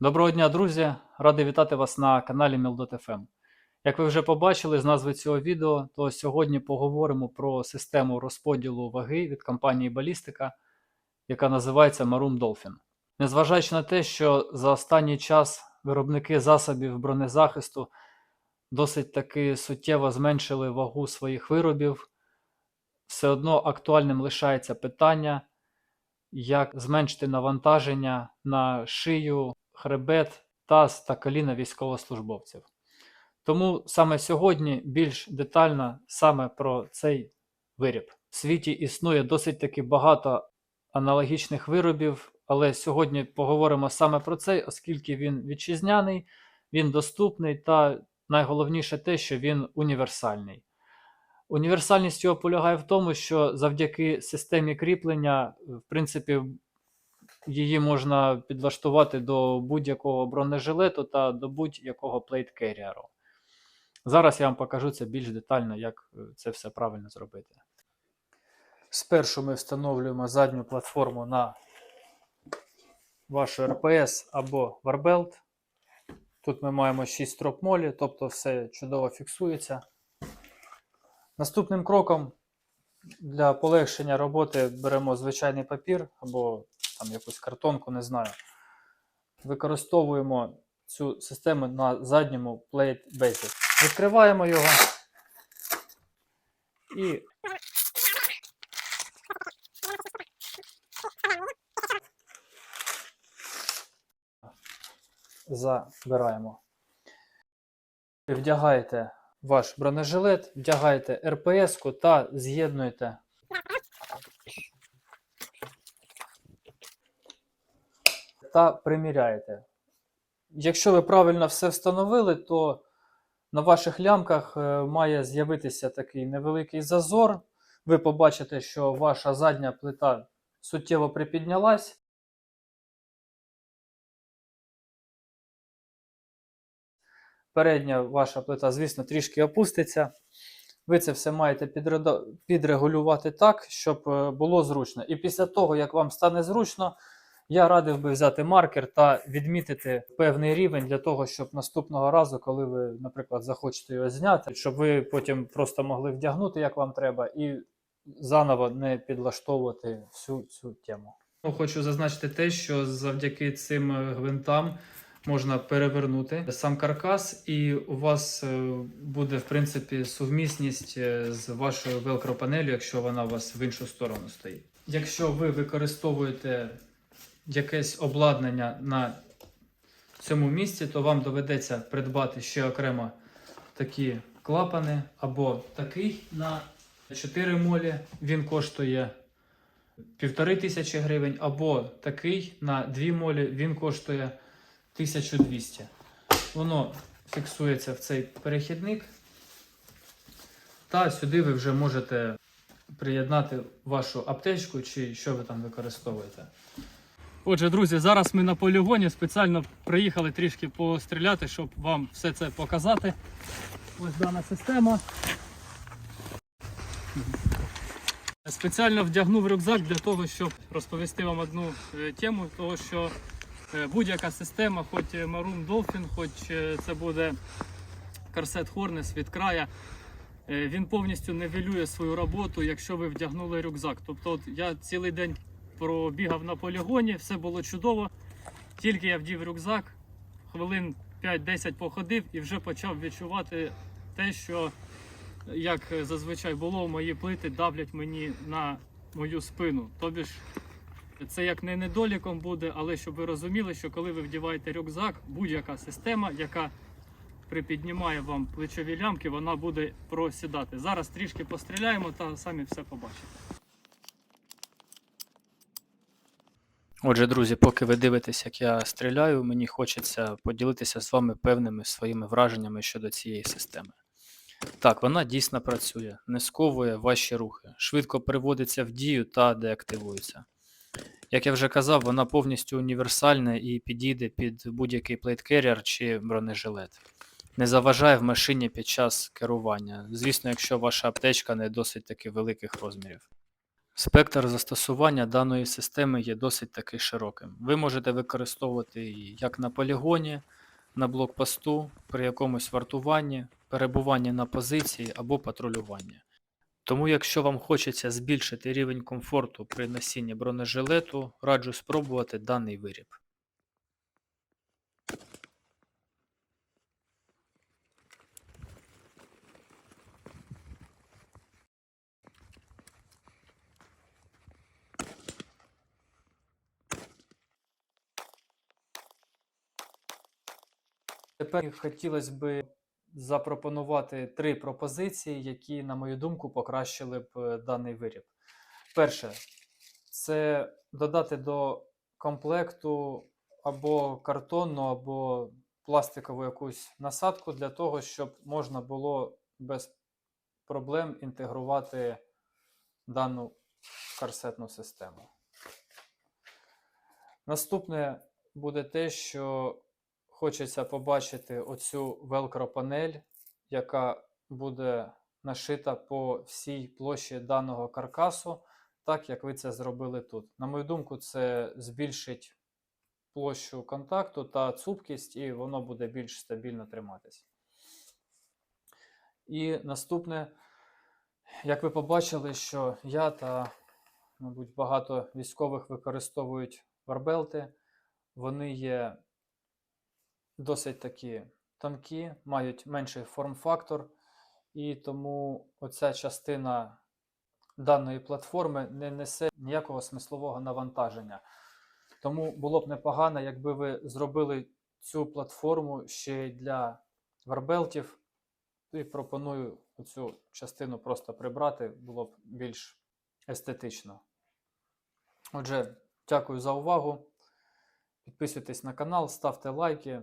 Доброго дня, друзі! Радий вітати вас на каналі Mil.fm. Як ви вже побачили з назви цього відео, то сьогодні поговоримо про систему розподілу ваги від компанії Балістика, яка називається Maroon Dolphin. Незважаючи на те, що за останній час виробники засобів бронезахисту досить таки суттєво зменшили вагу своїх виробів, все одно актуальним лишається питання, як зменшити навантаження на шию, хребет, таз та коліна військовослужбовців. Тому саме сьогодні більш детально саме про цей виріб. В світі існує досить таки багато аналогічних виробів, але сьогодні поговоримо саме про цей, оскільки він вітчизняний, він доступний та найголовніше те, що він універсальний. Універсальність його полягає в тому, що завдяки системі кріплення, в принципі, її можна підлаштувати до будь-якого бронежилету та до будь-якого плейткеріару. Зараз я вам покажу це більш детально, як е, це все правильно зробити. Спершу ми встановлюємо задню платформу на вашу РПС або Варбелт. Тут ми маємо 6 строп молі, тобто все чудово фіксується. Наступним кроком для полегшення роботи беремо звичайний папір або там якусь картонку, не знаю. Використовуємо цю систему на задньому Plate Basic. Відкриваємо його і забираємо. Вдягаєте ваш бронежилет, вдягаєте РПС-ку та з'єднуєте та приміряєте. Якщо ви правильно все встановили, то на ваших лямках е, має з'явитися такий невеликий зазор. Ви побачите, що ваша задня плита суттєво припіднялась. Передня ваша плита, звісно, трішки опуститься. Ви це все маєте підрегулювати так, щоб е, було зручно. І після того, як вам стане зручно, я радив би взяти маркер та відмітити певний рівень для того, щоб наступного разу, коли ви, наприклад, захочете його зняти, щоб ви потім просто могли вдягнути, як вам треба, і заново не підлаштовувати всю цю тему. Ну, Хочу зазначити те, що завдяки цим гвинтам можна перевернути сам каркас, і у вас е, буде в принципі сувмісність е, з вашою велкро-панелью, якщо вона у вас в іншу сторону стоїть. Якщо ви використовуєте якесь обладнання на цьому місці, то вам доведеться придбати ще окремо такі клапани або такий на 4 молі. Він коштує півтори тисячі гривень, або такий на 2 молі, він коштує 1200. Воно фіксується в цей перехідник. Та сюди ви вже можете приєднати вашу аптечку чи що ви там використовуєте. Отже, друзі, зараз ми на полігоні спеціально приїхали трішки постріляти, щоб вам все це показати. Ось дана система. Спеціально вдягнув рюкзак для того, щоб розповісти вам одну е, тему, того що е, будь-яка система, хоч Maroon Dolphin, хоч е, це буде Corset Hornets від края, е, він повністю нивелює свою роботу, якщо ви вдягнули рюкзак. Тобто, от я цілий день пробігав на полігоні, все було чудово. Тільки я вдів рюкзак, хвилин 5-10 походив і вже почав відчувати те, що, як зазвичай було, мої плити давлять мені на мою спину. Тобі ж це як не недоліком буде, але щоб ви розуміли, що коли ви вдіваєте рюкзак, будь-яка система, яка припіднімає вам плечові лямки, вона буде просідати. Зараз трішки постріляємо та самі все побачите. Отже, друзі, поки ви дивитесь, як я стріляю, мені хочеться поділитися з вами певними своїми враженнями щодо цієї системи. Так, вона дійсно працює, не сковує ваші рухи, швидко переводиться в дію та деактивується. Як я вже казав, вона повністю універсальна і підійде під будь-який плейткеріар чи бронежилет. Не заважає в машині під час керування. Звісно, якщо ваша аптечка не досить таки великих розмірів. Спектр застосування даної системи є досить таки широким. Ви можете використовувати її як на полігоні, на блокпосту, при якомусь вартуванні, перебуванні на позиції або патрулюванні. Тому, якщо вам хочеться збільшити рівень комфорту при носінні бронежилету, раджу спробувати даний виріб. Тепер хотілося б запропонувати три пропозиції, які, на мою думку, покращили б е, даний виріб. Перше, це додати до комплекту або картонну, або пластикову якусь насадку для того, щоб можна було без проблем інтегрувати дану карсетну систему. Наступне буде те, що хочеться побачити оцю велкро-панель, яка буде нашита по всій площі даного каркасу, так як ви це зробили тут. На мою думку, це збільшить площу контакту та цупкість, і воно буде більш стабільно триматись. І наступне, як ви побачили, що я та, мабуть, багато військових використовують варбелти, вони є досить такі тонкі, мають менший форм-фактор, і тому оця частина даної платформи не несе ніякого смислового навантаження. Тому було б непогано, якби ви зробили цю платформу ще й для варбелтів. І пропоную цю частину просто прибрати, було б більш естетично. Отже, дякую за увагу. Підписуйтесь на канал, ставте лайки.